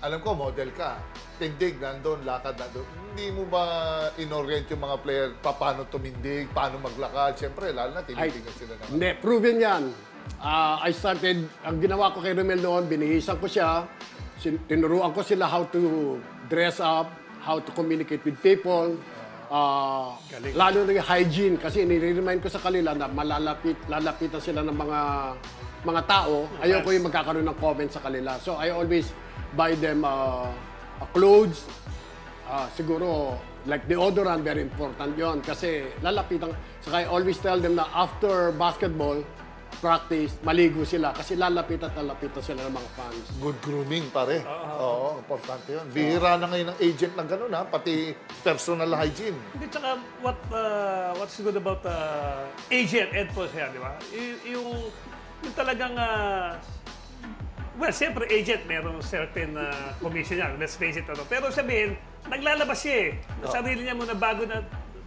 alam ko, model ka. Tindig, nandun, lakad, nandun. Hindi mo ba inorient yung mga player pa paano tumindig, paano maglakad? Siyempre, lalo na tinitingnan sila naman. Hindi, proven yan. Ah, I started, ang ginawa ko kay Romel noon, binihisan ko siya, sin- tinuruan ko sila how to dress up, how to communicate with people, ah, lalo na yung hygiene, kasi nire-remind ko sa kanila na malalapit, lalapitan sila ng mga mga tao, ayoko yung magkakaroon ng comment sa kanila. So I always buy them ah, ah, clothes, Ah, siguro, like deodorant, very important yon kasi lalapitan. Saka I always tell them na after basketball practice, maligo sila kasi lalapit at lalapitan sila ng mga fans. Good grooming, pare. Oo, importante yun. Bihira na ngayon ng agent ng ganun, ha? Pati personal hygiene. Hindi, tsaka what, uh, what's good about uh, agent Ed po siya, di ba? Y- yung, yung talagang, uh, well, siyempre agent, merong certain uh, commission yan, let's face it. Ano. Pero sabihin, naglalabas siya eh. Sa sarili niya muna bago na,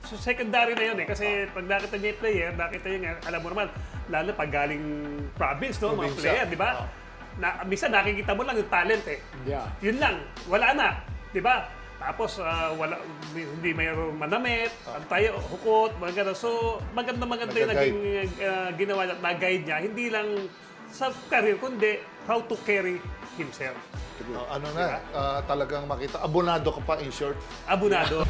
so secondary na yun eh. Kasi pag nakita niya yung player, nakita niya, nga, alam mo naman, lalo pag galing province, no, mga Probinsya. player, di ba? Na, minsan nakikita mo lang yung talent eh. Yeah. Yun lang, wala na, 'di ba? Tapos ah, wala hindi mayroong manamit, antay, hukot, mga ganun. So, maganda maganda yung naging ah, ginawa at nag-guide niya. Hindi lang sa career, kundi how to carry himself. Ah, ano na, ah, talagang makita. Abonado ka pa, in short. Abunado.